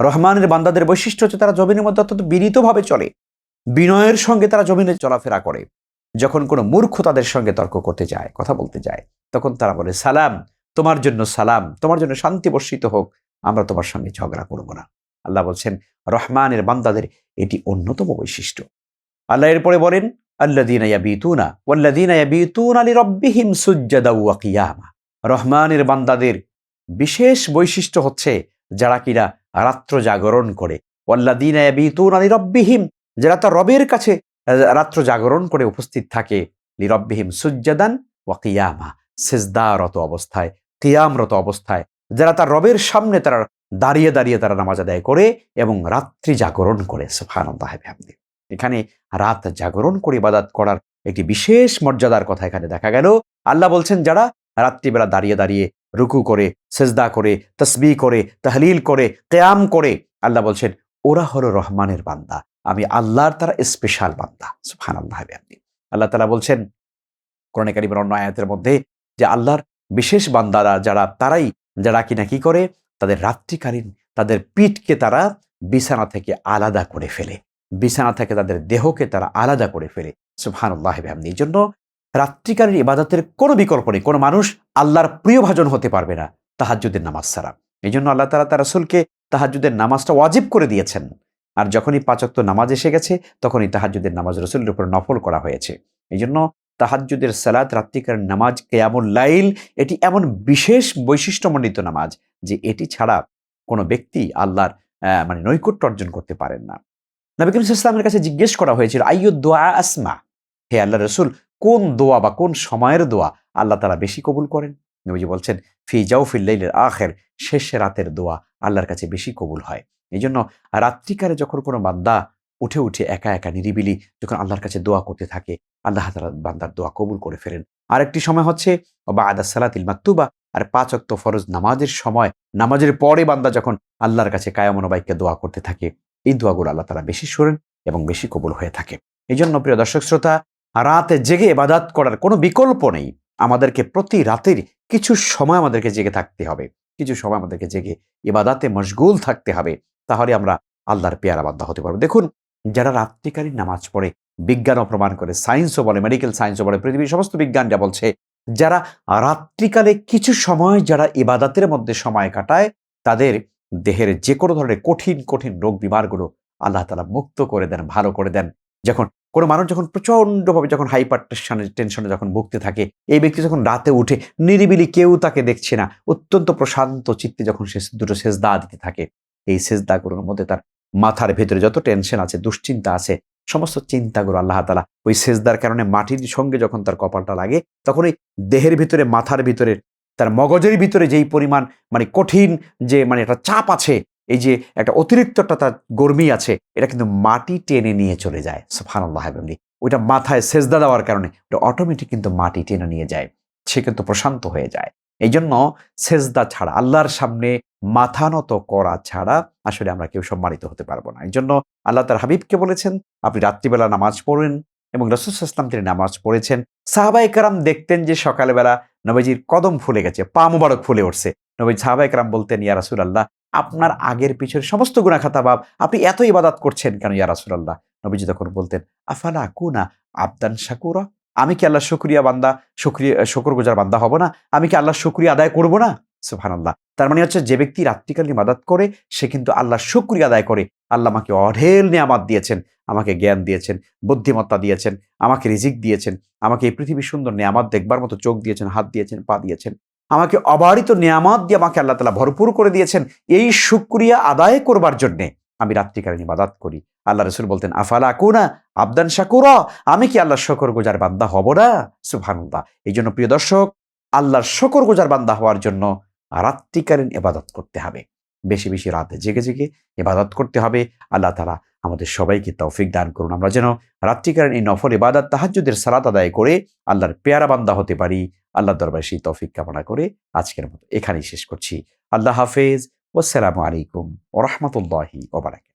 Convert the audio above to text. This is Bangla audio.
রহমানের বান্দাদের বৈশিষ্ট্য হচ্ছে তারা জমিনের মধ্যে অত্যন্ত বিনীতভাবে চলে। বিনয়ের সঙ্গে তারা জমিনে চলাফেরা করে। যখন কোনো মূর্খ তাদের সঙ্গে তর্ক করতে যায়, কথা বলতে যায়, তখন তারা বলে, সালাম, তোমার জন্য সালাম, তোমার জন্য শান্তি বর্ষিত হোক, আমরা তোমার সঙ্গে ঝগড়া করব না। আল্লাহ বলছেন, রহমানের বান্দাদের এটি অন্যতম বৈশিষ্ট্য। আল্লাহ এরপরে বলেন আল্লাদিনা রহমানের বান্দাদের বিশেষ বৈশিষ্ট্য হচ্ছে যারা কিনা রাত্র জাগরণ করে। লিরাব্বিহিম, যারা তার রবের কাছে রাত্র জাগরণ করে উপস্থিত থাকে, লিরব্বিহিম সুজ্জাদান ওয়া কিয়ামা সেজদারত অবস্থায়, কিয়ামরত অবস্থায়। যারা তার রবের সামনে তারা দাঁড়িয়ে দাঁড়িয়ে তারা নামাজ আদায় করে এবং রাত্রি জাগরণ করে বিহামদিহি এখানে রাত জাগরণ করে ইবাদত করার একটি বিশেষ মর্যাদার কথা এখানে দেখা গেল। আল্লাহ বলছেন, যারা রাত্রিবেলা দাঁড়িয়ে দাঁড়িয়ে রুকু করে, সেজদা করে তসবি করে, তাহলিল করে, কেয়াম করে, আল্লাহ বলছেন, ওরা হলো রহমানের বান্দা। আমি আল্লাহর তারা স্পেশাল বান্দা। সুফান আল্লাহ আপনি। আল্লাহ তালা বলছেন কোরআনে কারিমের অন্য আয়াতের মধ্যে যে আল্লাহর বিশেষ বান্দারা যারা, তারাই যারা কিনা কি করে? তাদের রাত্রিকালীন তাদের পিঠকে তারা বিছানা থেকে আলাদা করে ফেলে। বিছানা থেকে তাদের দেহকে তারা আলাদা করে ফেলে। সুবহানাল্লাহ বিহামদি এই জন্য রাত্রিকালীন ইবাদতের কোনো বিকল্প নেই। কোনো মানুষ আল্লাহর প্রিয় ভাজন হতে পারবে না। তাহাজ্জুদের নামাজ ছাড়া। এই জন্য আল্লাহ তালা তার রসুলকে তাহাজ্জুদের নামাজটা ওয়াজিব করে দিয়েছেন। আর যখনই পাচক্ত নামাজ এসে গেছে, তখনই তাহাজ্জুদের নামাজ রসুলের উপর নফল করা হয়েছে। এই জন্য তাহাজ্জুদের সালাত রাত্রিকালীন নামাজ, কেয়ামুল লাইল, এটি এমন বিশেষ বৈশিষ্ট্যমণ্ডিত নামাজ যে এটি ছাড়া কোনো ব্যক্তি আল্লাহর মানে নৈকট্য অর্জন করতে পারেন না। নবী ইসলামের কাছে জিজ্ঞেস করা হয়েছিল আইয়ু দোয়া আসমা? হে আল্লাহ রসুল কোন দোয়া বা কোন সময়ের দোয়া আল্লাহ তারা বেশি কবুল করেন? নবীজি বলছেন, ফি জাউ ফিল্লাইলের আখের, শেষ রাতের দোয়া আল্লাহর কাছে বেশি কবুল হয়। এই জন্য রাত্রিকারে যখন কোনো বান্দা উঠে উঠে একা একা নিরিবিলি যখন আল্লাহর কাছে দোয়া করতে থাকে, আল্লাহ তালা বান্দার দোয়া কবুল করে ফেলেন আরেকটি সময় হচ্ছে বা আদা সালাতিল মাকতুবা, আর পাঁচ অক্ত ফরজ নামাজের সময়, নামাজের পরে বান্দা যখন আল্লাহর কাছে কায়ামনোবাইককে দোয়া করতে থাকে, এই দোয়াগুলো আল্লাহ তালা বেশি শোনেন এবং বেশি কবুল হয়ে থাকে। এই জন্য প্রিয় দর্শক শ্রোতা রাতে জেগে এবাদাত করার কোনো বিকল্প নেই। আমাদেরকে প্রতি রাতের কিছু সময় আমাদেরকে জেগে থাকতে হবে। কিছু সময় আমাদেরকে জেগে এবাদাতে মশগুল থাকতে হবে। তাহলে আমরা আল্লাহর পেয়ারা বান্দা হতে পারব। দেখুন, যারা রাত্রিকালীন নামাজ পড়ে বিজ্ঞানও প্রমাণ করে, সায়েন্সও বলে, মেডিকেল সায়েন্সও বলে, পৃথিবীর সমস্ত বিজ্ঞান যা বলছে, যারা রাত্রিকালে কিছু সময় যারা ইবাদাতের মধ্যে সময় কাটায়, তাদের দেহের যে কোনো ধরনের কঠিন কঠিন রোগ বিমারগুলো আল্লাহ তালা মুক্ত করে দেন, ভালো করে দেন। যখন কোনো মানুষ যখন প্রচণ্ডভাবে যখন হাইপার টেনশনে টেনশনে যখন ভুগতে থাকে, এই ব্যক্তি যখন রাতে উঠে নিরিবিলি কেউ তাকে দেখছে না, অত্যন্ত প্রশান্ত চিত্তে যখন সে দুটো সেজদা দিতে থাকে, এই সেজদাগুলোর মধ্যে তার মাথার ভেতরে যত টেনশন আছে, দুশ্চিন্তা আছে, সমস্ত চিন্তাগুলো আল্লাহ তালা ওই সেজদার কারণে মাটির সঙ্গে যখন তার কপালটা লাগে, তখন ওই দেহের ভিতরে, মাথার ভিতরে, তার মগজের ভিতরে যেই পরিমাণ মানে কঠিন যে মানে একটা চাপ আছে এই যে একটা অতিরিক্ত একটা তার গরমি আছে, এটা কিন্তু মাটি টেনে নিয়ে চলে যায়। সুফান আল্লাহ ওইটা মাথায় সেজদা দেওয়ার কারণে ওটা অটোমেটিক কিন্তু মাটি টেনে নিয়ে যায়। সে কিন্তু প্রশান্ত হয়ে যায়। এই জন্য সেজদা ছাড়া, আল্লাহর সামনে মাথা নত করা ছাড়া আসলে আমরা কেউ সম্মানিত হতে পারব না। এই জন্য আল্লাহ তার হাবিবকে বলেছেন, আপনি রাত্রিবেলা নামাজ পড়েন এবং রসুল ইসলাম তিনি নামাজ পড়েছেন সাহাবাই কারাম দেখতেন যে সকালবেলা নবীজির কদম ফুলে গেছে, পা মুবারক ফুলে উঠছে। নবী সাহাবাই কারাম বলতেন, ইয়া রাসুল আল্লাহ আপনার আগের পিছের সমস্ত গুণা খাতা বাব আপনি এত ইবাদাত করছেন কেন ইয়া রাসুল আল্লাহ নবীজি তখন বলতেন, আফালা কুনা আবদান শাকুরা? আমি কি আল্লাহ শুক্রিয়া বান্দা, শুক্রিয়া শুকর গুজার বান্দা হব না? আমি কি আল্লাহ শুক্রিয়া আদায় করব না? সুফান আল্লাহ তার মানে হচ্ছে যে ব্যক্তি রাত্রিকালীন ইবাদত করে, সে কিন্তু আল্লাহ শুক্রিয়া আদায় করে। আল্লাহ আমাকে অঢেল নিয়ামাত দিয়েছেন, আমাকে জ্ঞান দিয়েছেন, বুদ্ধিমত্তা দিয়েছেন, আমাকে রিজিক দিয়েছেন, আমাকে এই পৃথিবীর সুন্দর নিয়ামত দেখবার মতো চোখ দিয়েছেন, হাত দিয়েছেন, পা দিয়েছেন। আমাকে অবারিত নিয়ামত দিয়ে আমাকে আল্লাহ তালা ভরপুর করে দিয়েছেন। এই শুক্রিয়া আদায় করবার জন্যে আমি রাত্রিকালীন ইবাদাত করি। আল্লাহ রসুল বলতেন, আফালা কুনা আবদান শাকুরা? আমি কি আল্লাহ শকর গোজার বান্দা হব না? সুভানুল্লাহ এই জন্য প্রিয় দর্শক, আল্লাহর শকর গোজার বান্দা হওয়ার জন্য রাত্রিকালীন ইবাদত করতে হবে। বেশি বেশি রাতে জেগে জেগে ইবাদত করতে হবে। আল্লাহ তালা আমাদের সবাইকে তৌফিক দান করুন। আমরা যেন রাত্রিকালীন এই নফল ইবাদত তাহাজুদের সালাত আদায় করে আল্লাহর পেয়ারা বান্দা হতে পারি। আল্লাহ দরবার সেই তৌফিক কামনা করে আজকের মতো এখানেই শেষ করছি। আল্লাহ হাফেজ। ওসালামু আলাইকুম ওরহমতুল্লাহি ওবারাক